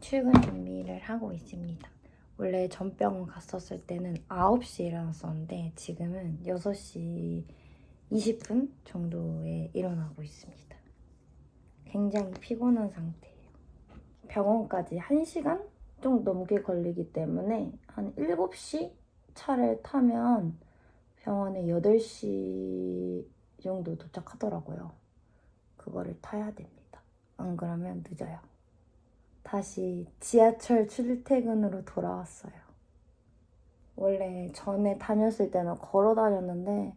출근 준비를 하고 있습니다. 원래 전병원 갔었을 때는 9시에 일어났었는데 지금은 6시 20분 정도에 일어나고 있습니다. 굉장히 피곤한 상태예요. 병원까지 1시간 좀 넘게 걸리기 때문에 한 7시 차를 타면 병원에 8시 정도 도착하더라고요. 그거를 타야 됩니다. 안 그러면 늦어요. 다시 지하철 출퇴근으로 돌아왔어요. 원래 전에 다녔을 때는 걸어 다녔는데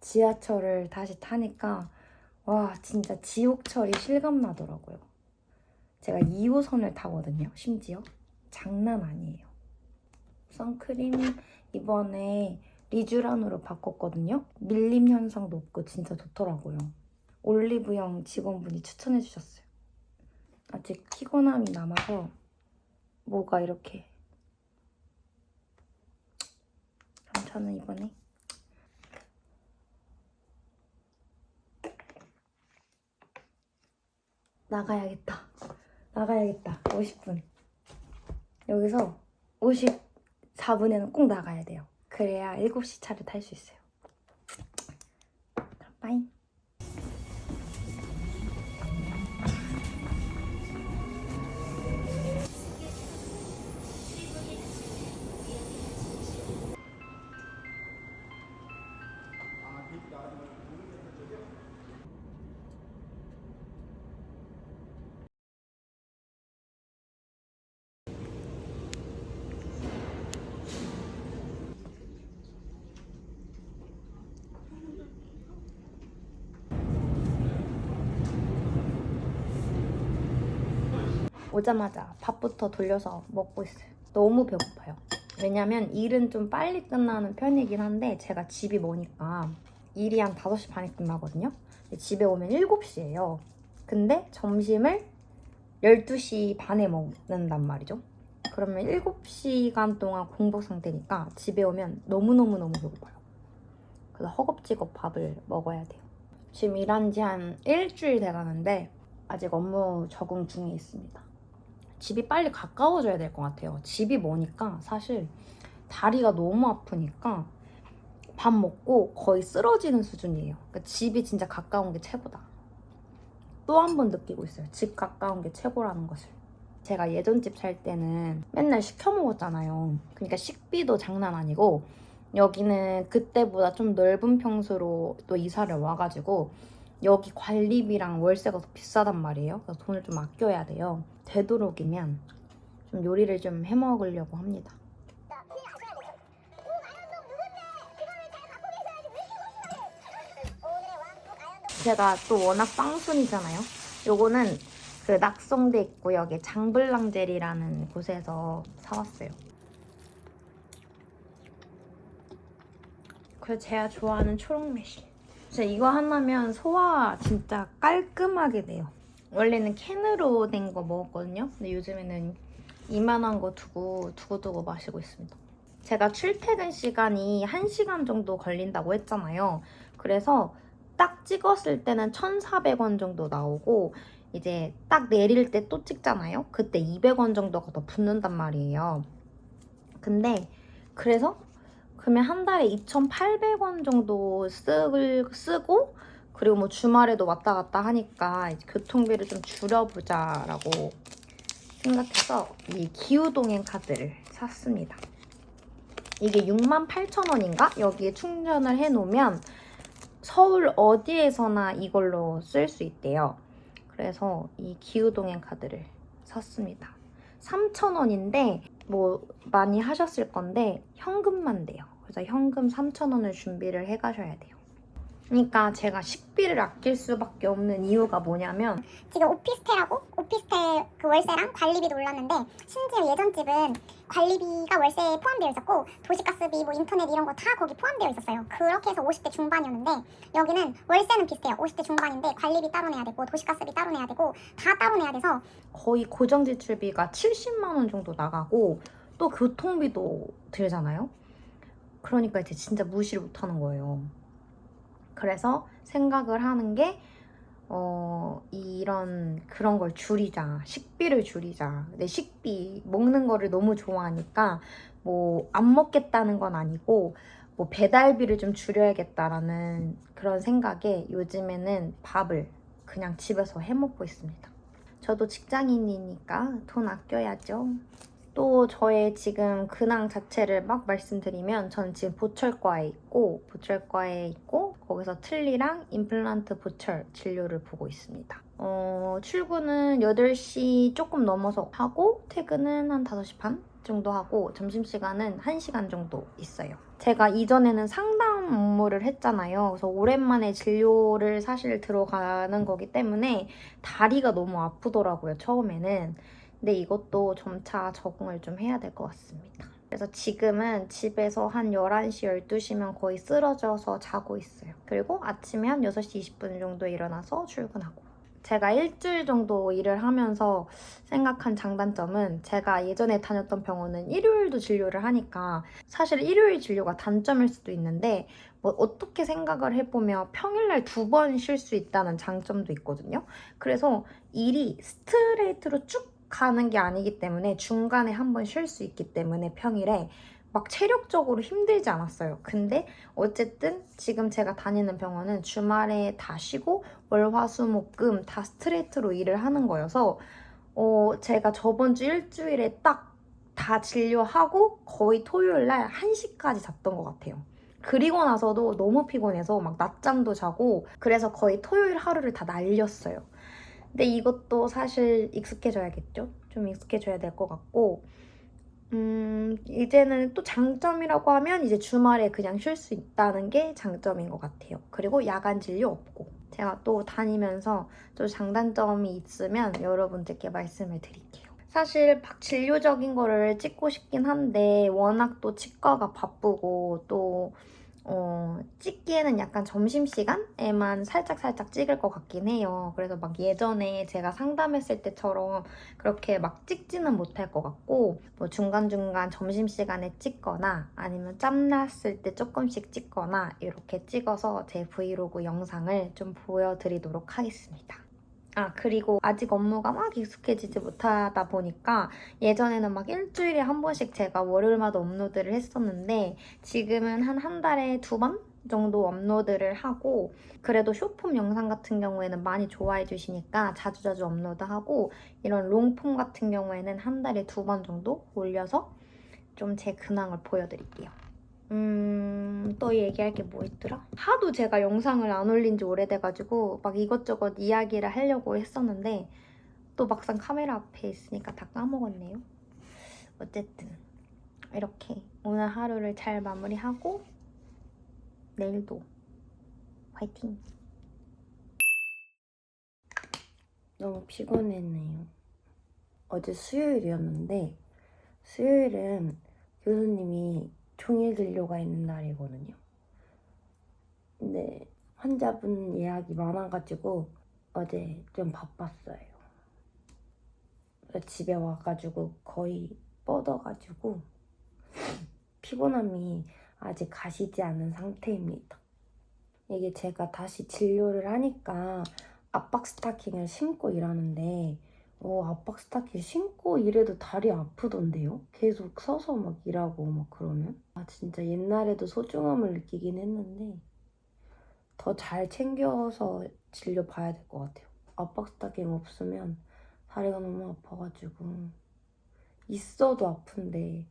지하철을 다시 타니까 와 진짜 지옥철이 실감나더라고요. 제가 2호선을 타거든요. 심지어 장난 아니에요. 선크림 이번에 리쥬란으로 바꿨거든요. 밀림 현상도 없고 진짜 좋더라고요. 올리브영 직원분이 추천해 주셨어요. 아직 피곤함이 남아서 뭐가 이렇게 그럼 저는 이번에? 나가야겠다. 나가야겠다. 50분. 여기서 54분에는 꼭 나가야 돼요. 그래야 7시 차를 탈 수 있어요 오자마자 밥부터 돌려서 먹고 있어요. 너무 배고파요. 왜냐면 일은 좀 빨리 끝나는 편이긴 한데 제가 집이 머니까 일이 한 5시 반에 끝나거든요. 집에 오면 7시예요. 근데 점심을 12시 반에 먹는단 말이죠. 그러면 7시간 동안 공복 상태니까 집에 오면 너무너무너무 배고파요. 그래서 허겁지겁 밥을 먹어야 돼요. 지금 일한 지 한 일주일 돼가는데 아직 업무 적응 중에 있습니다. 집이 빨리 가까워져야 될 것 같아요. 집이 머니까 사실 다리가 너무 아프니까 밥 먹고 거의 쓰러지는 수준이에요. 그러니까 집이 진짜 가까운 게 최고다. 또 한 번 느끼고 있어요. 집 가까운 게 최고라는 것을. 제가 예전 집 살 때는 맨날 시켜 먹었잖아요. 그러니까 식비도 장난 아니고 여기는 그때보다 좀 넓은 평수로 또 이사를 와가지고 여기 관리비랑 월세가 더 비싸단 말이에요. 그래서 돈을 좀 아껴야 돼요. 되도록이면 좀 요리를 좀 해 먹으려고 합니다. 제가 또 워낙 빵순이잖아요. 요거는 그 낙성대 입구역의 장블랑젤이라는 곳에서 사왔어요. 그래서 제가 좋아하는 초록 매실. 진짜 이거 하나면 소화 진짜 깔끔하게 돼요. 원래는 캔으로 된 거 먹었거든요. 근데 요즘에는 이만한 거 두고 두고두고 마시고 있습니다. 제가 출퇴근 시간이 1시간 정도 걸린다고 했잖아요. 그래서 딱 찍었을 때는 1,400원 정도 나오고 이제 딱 내릴 때 또 찍잖아요. 그때 200원 정도가 더 붙는단 말이에요. 근데 그래서 그러면 한 달에 2,800원 정도 쓰, 쓰고 그리고 뭐 주말에도 왔다 갔다 하니까 교통비를 좀 줄여보자라고 생각해서 이 기후동행 카드를 샀습니다. 이게 68,000원인가? 여기에 충전을 해놓으면 서울 어디에서나 이걸로 쓸 수 있대요. 그래서 이 기후동행 카드를 샀습니다. 3,000원인데 뭐 많이 하셨을 건데 현금만 돼요. 그래서 현금 3,000원을 준비를 해 가셔야 돼요. 그러니까 제가 식비를 아낄 수밖에 없는 이유가 뭐냐면 지금 오피스텔하고 오피스텔 그 월세랑 관리비도 올랐는데 심지어 예전 집은 관리비가 월세에 포함되어 있었고 도시가스비 뭐 인터넷 이런 거 다 거기 포함되어 있었어요. 그렇게 해서 50대 중반이었는데 여기는 월세는 비슷해요. 50대 중반인데 관리비 따로 내야 되고 도시가스비 따로 내야 되고 다 따로 내야 돼서 거의 고정 지출비가 70만 원 정도 나가고 또 교통비도 들잖아요. 그러니까 이제 진짜 무시를 못 하는 거예요. 그래서 생각을 하는 게 어, 이런 그런 걸 줄이자. 식비를 줄이자. 내 식비 먹는 거를 너무 좋아하니까 뭐 안 먹겠다는 건 아니고 뭐 배달비를 좀 줄여야겠다라는 그런 생각에 요즘에는 밥을 그냥 집에서 해 먹고 있습니다. 저도 직장인이니까 돈 아껴야죠. 또 저의 지금 근황 자체를 막 말씀드리면 저는 지금 보철과에 있고 보철과에 있고 거기서 틀니랑 임플란트 보철 진료를 보고 있습니다. 어, 출근은 8시 조금 넘어서 하고 퇴근은 한 5시 반 정도 하고 점심시간은 1시간 정도 있어요. 제가 이전에는 상담 업무를 했잖아요. 그래서 오랜만에 진료를 사실 들어가는 거기 때문에 다리가 너무 아프더라고요, 처음에는. 근데 이것도 점차 적응을 좀 해야 될 것 같습니다. 그래서 지금은 집에서 한 11시, 12시면 거의 쓰러져서 자고 있어요. 그리고 아침에 한 6시 20분 정도에 일어나서 출근하고. 제가 일주일 정도 일을 하면서 생각한 장단점은 제가 예전에 다녔던 병원은 일요일도 진료를 하니까 사실 일요일 진료가 단점일 수도 있는데 뭐 어떻게 생각을 해보면 평일날 두 번 쉴 수 있다는 장점도 있거든요. 그래서 일이 스트레이트로 쭉 가는 게 아니기 때문에 중간에 한번 쉴 수 있기 때문에 평일에 막 체력적으로 힘들지 않았어요. 근데 어쨌든 지금 제가 다니는 병원은 주말에 다 쉬고 월화수목금 다 스트레이트로 일을 하는 거여서 어, 제가 저번 주 일주일에 딱 다 진료하고 거의 토요일 날 1시까지 잤던 것 같아요. 그리고 나서도 너무 피곤해서 막 낮잠도 자고 그래서 거의 토요일 하루를 다 날렸어요. 근데 이것도 사실 익숙해져야겠죠? 좀 익숙해져야 될 것 같고 음, 이제는 또 장점이라고 하면 이제 주말에 그냥 쉴 수 있다는 게 장점인 것 같아요. 그리고 야간 진료 없고. 제가 또 다니면서 또 장단점이 있으면 여러분들께 말씀을 드릴게요. 사실 막 진료적인 거를 찍고 싶긴 한데 워낙 또 치과가 바쁘고 또 어, 찍기에는 약간 점심시간에만 살짝 살짝 찍을 것 같긴 해요. 그래서 막 예전에 제가 상담했을 때처럼 그렇게 막 찍지는 못할 것 같고, 뭐 중간중간 점심시간에 찍거나 아니면 짬났을 때 조금씩 찍거나 이렇게 찍어서 제 브이로그 영상을 좀 보여드리도록 하겠습니다. 아, 그리고 아직 업무가 막 익숙해지지 못하다 보니까 예전에는 막 일주일에 한 번씩 제가 월요일마다 업로드를 했었는데 지금은 한 한 달에 두 번 정도 업로드를 하고 그래도 쇼폼 영상 같은 경우에는 많이 좋아해 주시니까 자주자주 업로드하고 이런 롱폼 같은 경우에는 한 달에 두 번 정도 올려서 좀 제 근황을 보여드릴게요. 음, 또 얘기할 게 뭐 있더라? 하도 제가 영상을 안 올린 지 오래돼가지고 막 이것저것 이야기를 하려고 했었는데 또 막상 카메라 앞에 있으니까 다 까먹었네요. 어쨌든 이렇게 오늘 하루를 잘 마무리하고 내일도 화이팅! 너무 피곤했네요. 어제 수요일이었는데 수요일은 교수님이 종일 진료가 있는 날이거든요. 근데 환자분 예약이 많아가지고 어제 좀 바빴어요. 집에 와가지고 거의 뻗어가지고 피곤함이 아직 가시지 않은 상태입니다. 이게 제가 다시 진료를 하니까 압박 스타킹을 신고 일하는데 어, 압박 스타킹 신고 일해도 다리 아프던데요? 계속 서서 막 일하고 막 그러면? 아, 진짜 옛날에도 소중함을 느끼긴 했는데 더 잘 챙겨서 진료 봐야 될 것 같아요. 압박 스타킹 없으면 다리가 너무 아파가지고 있어도 아픈데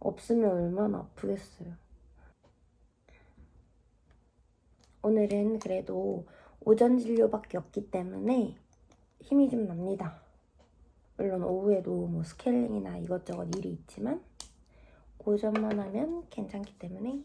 없으면 얼마나 아프겠어요. 오늘은 그래도 오전 진료밖에 없기 때문에 힘이 좀 납니다. 물론 오후에도 뭐 스케일링이나 이것저것 일이 있지만 오전만 하면 괜찮기 때문에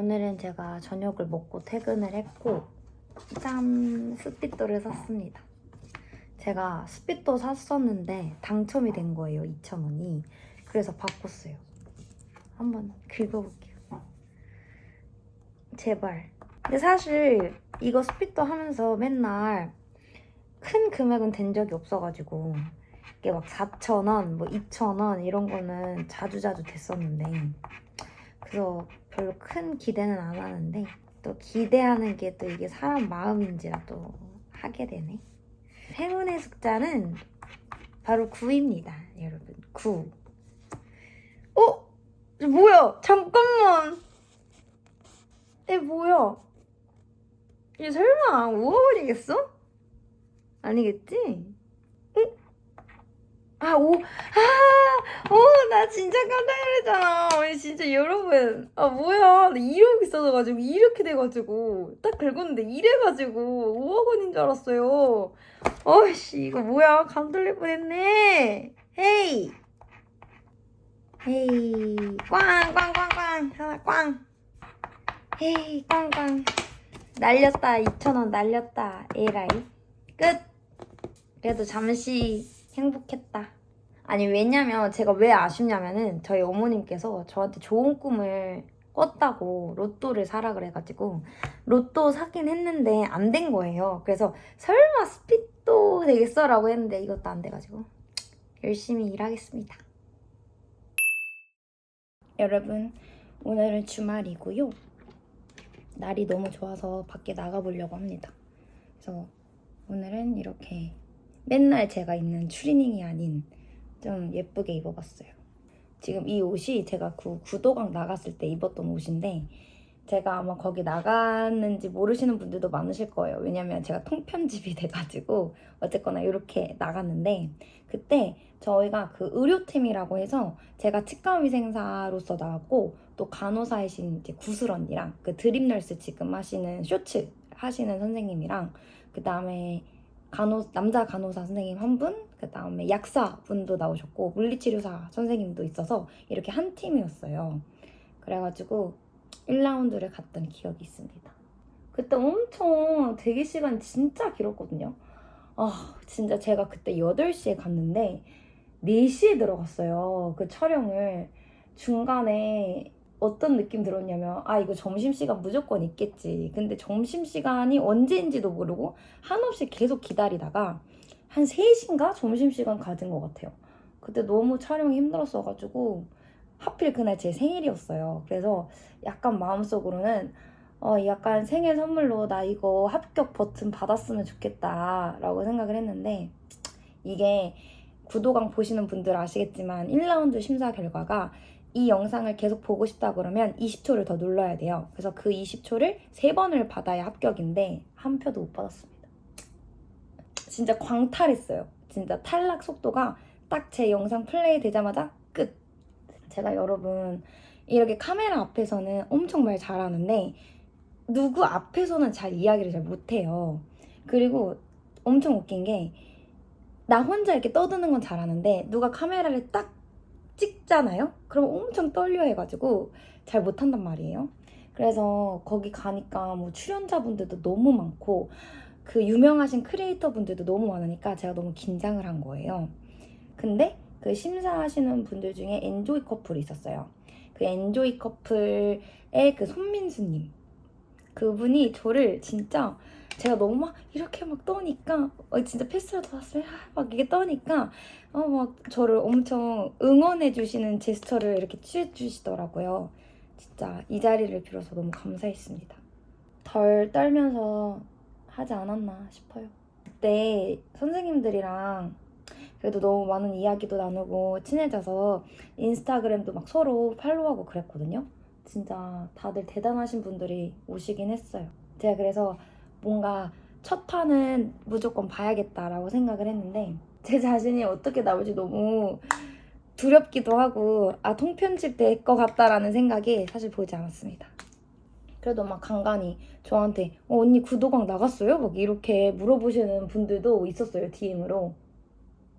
오늘은 제가 저녁을 먹고 퇴근을 했고 짠! 스피또를 샀습니다. 제가 스피또 샀었는데 당첨이 된 거예요, 2,000원이. 그래서 바꿨어요. 한번 긁어볼게요. 제발. 근데 사실 이거 스피터 하면서 맨날 큰 금액은 된 적이 없어가지고 이게 막 4,000원, 뭐 2,000원 이런 거는 자주자주 됐었는데 그래서 별로 큰 기대는 안 하는데 또 기대하는 게 또 이게 사람 마음인지라 또 하게 되네. 행운의 숫자는 바로 9입니다, 여러분. 9. 어? 이게 뭐야? 잠깐만. 얘 뭐야? 얘 설마 5월이겠어? 아니겠지? 응? 아, 오, 아, 어, 나 진짜 깜짝 놀랐잖아. 진짜 여러분. 아, 뭐야. 나 2억 있어가지고, 이렇게 돼가지고, 딱 긁었는데, 이래가지고, 5억 원인 줄 알았어요. 어이씨, 이거 뭐야. 감 돌릴 뻔 했네. 헤이. 헤이. 꽝, 꽝, 꽝, 꽝. 하나, 꽝. 헤이, 꽝, 꽝. 날렸다. 2,000원 날렸다. 에라이. 끝. 그래도 잠시 행복했다. 아니 왜냐면 제가 왜 아쉽냐면은 저희 어머님께서 저한테 좋은 꿈을 꿨다고 로또를 사라 그래가지고 로또 사긴 했는데 안 된 거예요. 그래서 설마 스피또 되겠어라고 했는데 이것도 안 돼가지고 열심히 일하겠습니다. 여러분 오늘은 주말이고요. 날이 너무 좋아서 밖에 나가보려고 합니다. 그래서 오늘은 이렇게 맨날 제가 입는 추리닝이 아닌 좀 예쁘게 입어봤어요. 지금 이 옷이 제가 그 구도강 나갔을 때 입었던 옷인데 제가 아마 거기 나갔는지 모르시는 분들도 많으실 거예요. 왜냐면 제가 통편집이 돼가지고 어쨌거나 이렇게 나갔는데 그때 저희가 그 의료팀이라고 해서 제가 치과위생사로서 나갔고 또 간호사이신 이제 구슬 언니랑 그 드림널스 지금 하시는 쇼츠 하시는 선생님이랑 그 다음에 간호 남자 간호사 선생님 한 분, 그 다음에 약사 분도 나오셨고 물리치료사 선생님도 있어서 이렇게 한 팀이었어요. 그래가지고 1라운드를 갔던 기억이 있습니다. 그때 엄청 대기 시간 진짜 길었거든요. 아 진짜 제가 그때 8시에 갔는데 4시에 들어갔어요. 그 촬영을 중간에 어떤 느낌 들었냐면 아 이거 점심시간 무조건 있겠지. 근데 점심시간이 언제인지도 모르고 한없이 계속 기다리다가 한 3시인가 점심시간 가진 것 같아요. 그때 너무 촬영이 힘들었어가지고 하필 그날 제 생일이었어요. 그래서 약간 마음속으로는 어 약간 생일 선물로 나 이거 합격 버튼 받았으면 좋겠다 라고 생각을 했는데 이게 구도강 보시는 분들 아시겠지만 1라운드 심사 결과가 이 영상을 계속 보고 싶다 그러면 20초를 더 눌러야 돼요. 그래서 그 20초를 3번을 받아야 합격인데 한 표도 못 받았습니다. 진짜 광탈했어요. 진짜 탈락 속도가 딱 제 영상 플레이 되자마자 끝. 제가 여러분 이렇게 카메라 앞에서는 엄청 말 잘하는데 누구 앞에서는 잘 이야기를 잘 못해요. 그리고 엄청 웃긴 게 나 혼자 이렇게 떠드는 건 잘하는데 누가 카메라를 딱 찍잖아요? 그럼 엄청 떨려 해가지고 잘 못한단 말이에요. 그래서 거기 가니까 뭐 출연자분들도 너무 많고 그 유명하신 크리에이터 분들도 너무 많으니까 제가 너무 긴장을 한 거예요. 근데 그 심사하시는 분들 중에 엔조이 커플이 있었어요. 그 엔조이 커플의 그 손민수님. 그분이 저를 진짜 제가 너무 막 이렇게 막 떠니까 어, 진짜 패스라도 왔어요. 막 이게 떠니까 어, 막 저를 엄청 응원해 주시는 제스처를 이렇게 취해 주시더라고요. 진짜 이 자리를 빌어서 너무 감사했습니다. 덜 떨면서 하지 않았나 싶어요. 그때 선생님들이랑 그래도 너무 많은 이야기도 나누고 친해져서 인스타그램도 막 서로 팔로우하고 그랬거든요. 진짜 다들 대단하신 분들이 오시긴 했어요. 제가 그래서 뭔가 첫 판은 무조건 봐야겠다라고 생각을 했는데 제 자신이 어떻게 나올지 너무 두렵기도 하고 아 통편집 될 것 같다라는 생각이 사실 보이지 않았습니다. 그래도 막 간간히 저한테 어, 언니 구도강 나갔어요? 막 이렇게 물어보시는 분들도 있었어요 DM으로.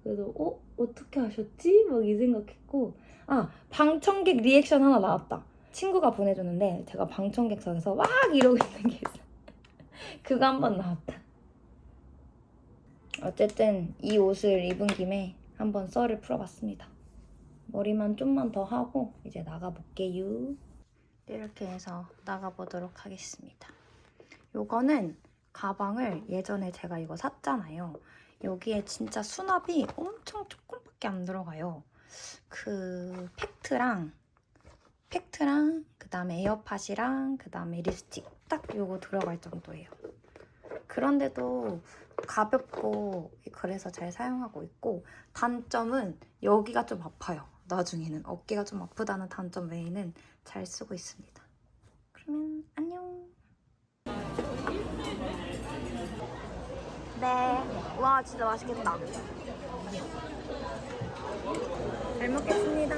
그래서 어 어떻게 하셨지? 막 이 생각했고 아 방청객 리액션 하나 나왔다. 친구가 보내줬는데 제가 방청객석에서 막 이러고 있는 게 있어요. 그거 한 번 나왔다. 어쨌든 이 옷을 입은 김에 한번 썰을 풀어봤습니다. 머리만 좀만 더 하고 이제 나가볼게요. 이렇게 해서 나가보도록 하겠습니다. 요거는 가방을 예전에 제가 이거 샀잖아요. 여기에 진짜 수납이 엄청 조금밖에 안 들어가요. 그 팩트랑 팩트랑 그 다음에 에어팟이랑 그 다음에 립스틱 딱 요거 들어갈 정도예요. 그런데도 가볍고 그래서 잘 사용하고 있고 단점은 여기가 좀 아파요. 나중에는 어깨가 좀 아프다는 단점 외에는 잘 쓰고 있습니다. 그러면 안녕. 네. 와 진짜 맛있겠다. 잘 먹겠습니다.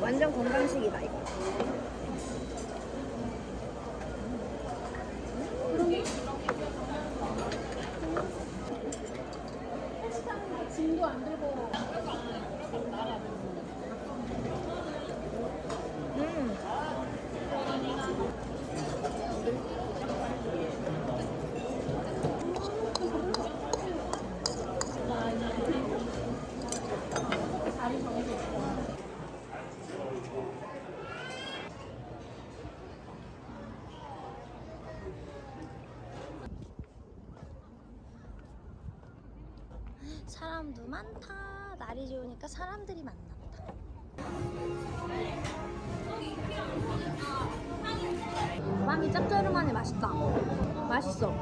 완전 건강식이다 이거. 음. 사람도 많다. 날이 좋으니까 사람들이 많나 보다. 빵이 짭조름하네 맛있다. 맛있어.